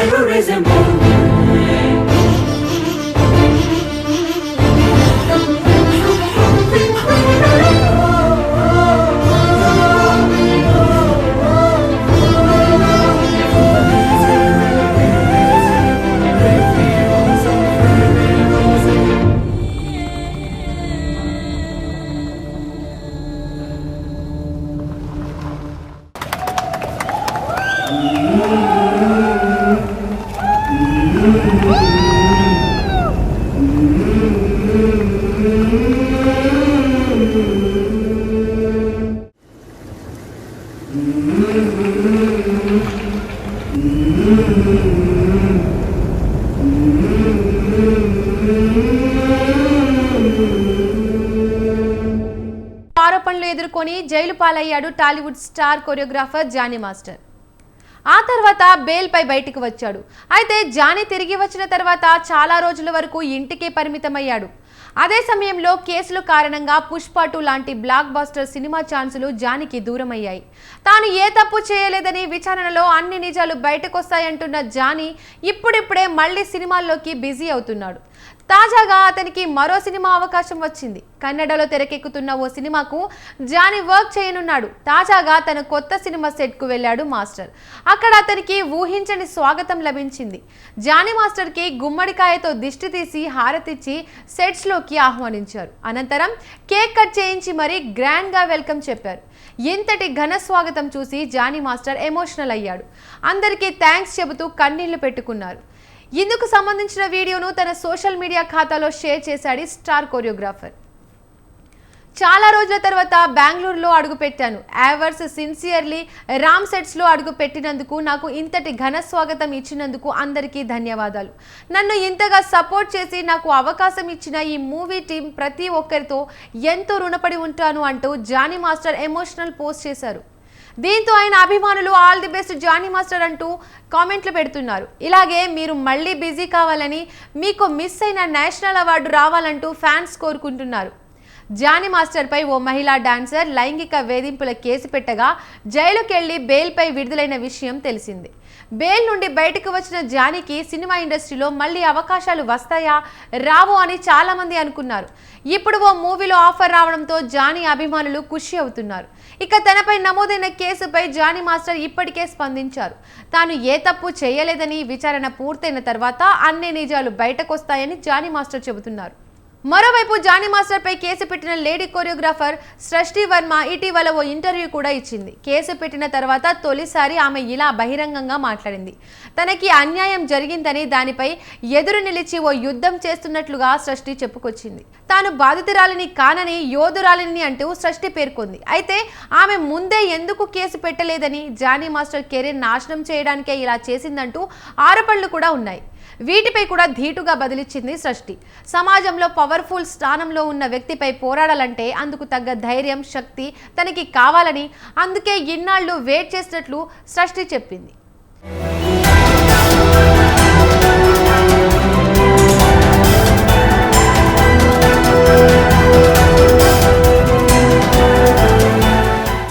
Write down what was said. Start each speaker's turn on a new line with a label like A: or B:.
A: terrorism
B: ఆరోపణలు ఎదుర్కొని జైలు పాలయ్యాడు Tollywood star choreographer Jani master. ఆ తర్వాత బెయిల్పై బయటికి వచ్చాడు. అయితే జానీ తిరిగి వచ్చిన తర్వాత చాలా రోజుల వరకు ఇంటికే పరిమితమయ్యాడు. అదే సమయంలో కేసుల కారణంగా పుష్ప టూ లాంటి బ్లాక్ బాస్టర్ సినిమా ఛాన్సులు జానీకి దూరమయ్యాయి. తాను ఏ తప్పు చేయలేదని విచారణలో అన్ని నిజాలు బయటకొస్తాయంటున్న జానీ ఇప్పుడిప్పుడే మళ్ళీ సినిమాల్లోకి బిజీ అవుతున్నాడు. తాజాగా అతనికి మరో సినిమా అవకాశం వచ్చింది. కన్నడలో తెరకెక్కుతున్న ఓ సినిమాకు జానీ వర్క్ చేయనున్నాడు. తాజాగా తన కొత్త సినిమా సెట్కు వెళ్ళాడు మాస్టర్. అక్కడ అతనికి ఊహించని స్వాగతం లభించింది. జానీ మాస్టర్కి గుమ్మడికాయతో దిష్టి తీసి హారతిచ్చి సెట్స్లోకి ఆహ్వానించారు. అనంతరం కేక్ కట్ చేయించి మరీ గ్రాండ్గా వెల్కమ్ చెప్పారు. ఇంతటి ఘన స్వాగతం చూసి జానీ మాస్టర్ ఎమోషనల్ అయ్యాడు. అందరికీ థ్యాంక్స్ చెబుతూ కన్నీళ్ళు పెట్టుకున్నారు. ఇందుకు సంబంధించిన వీడియోను తన సోషల్ మీడియా ఖాతాలో షేర్ చేశాడు స్టార్ కొరియోగ్రాఫర్. చాలా రోజుల తర్వాత బెంగళూరులో అడుగుపెట్టాను. యావర్స్ సిన్సియర్లీ రామ్ సెట్స్లో అడుగు పెట్టినందుకు నాకు ఇంతటి ఘన స్వాగతం ఇచ్చినందుకు అందరికీ ధన్యవాదాలు. నన్ను ఇంతగా సపోర్ట్ చేసి నాకు అవకాశం ఇచ్చిన ఈ మూవీ టీం ప్రతి ఒక్కరితో ఎంతో రుణపడి ఉంటాను అంటూ జానీ మాస్టర్ ఎమోషనల్ పోస్ట్ చేశారు. దీంతో ఆయన అభిమానులు all the best Jani master అంటూ కామెంట్లు పెడుతున్నారు. ఇలాగే మీరు మళ్ళీ బిజీ కావాలని మీకు మిస్ అయిన నేషనల్ అవార్డు రావాలంటూ ఫ్యాన్స్ కోరుకుంటున్నారు. జానీ మాస్టర్పై ఓ మహిళా డాన్సర్ లైంగిక వేధింపుల కేసు పెట్టగా జైలుకెళ్ళి బెయిల్పై విడుదలైన విషయం తెలిసింది. బెయిల్ నుండి బయటకు వచ్చిన జానీకి సినిమా ఇండస్ట్రీలో మళ్ళీ అవకాశాలు వస్తాయా? రావు అని చాలా మంది అనుకున్నారు. ఇప్పుడు ఓ మూవీలో ఆఫర్ రావడంతో జానీ అభిమానులు ఖుషి అవుతున్నారు. ఇక తనపై నమోదైన కేసుపై జానీ మాస్టర్ ఇప్పటికే స్పందించారు. తాను ఏ తప్పు చేయలేదని విచారణ పూర్తయిన తర్వాత అన్ని నిజాలు బయటకొస్తాయని జానీ మాస్టర్ చెబుతున్నారు. మరోవైపు జానీ మాస్టర్ పై కేసు పెట్టిన లేడీ కొరియోగ్రాఫర్ సృష్టి వర్మ ఇటీవల ఓ ఇంటర్వ్యూ కూడా ఇచ్చింది. కేసు పెట్టిన తర్వాత తొలిసారి ఆమె ఇలా బహిరంగంగా మాట్లాడింది. తనకి అన్యాయం జరిగిందని దానిపై ఎదురు నిలిచి ఓ యుద్ధం చేస్తున్నట్లుగా సృష్టి చెప్పుకొచ్చింది. తాను బాధితురాలిని కానని యోధురాలిని అంటూ సృష్టి పేర్కొంది. అయితే ఆమె ముందే ఎందుకు కేసు పెట్టలేదని జానీ మాస్టర్ కెరీర్ నాశనం చేయడానికే ఇలా చేసిందంటూ ఆరోపణలు కూడా ఉన్నాయి. వీటిపై కూడా ధీటుగా బదిలిచ్చింది సృష్టి. సమాజంలో పవర్ఫుల్ స్థానంలో ఉన్న వ్యక్తిపై పోరాడాలంటే అందుకు తగ్గ ధైర్యం శక్తి తనకి కావాలని అందుకే ఇన్నాళ్ళు వెయిట్ చేసినట్లు సృష్టి చెప్పింది.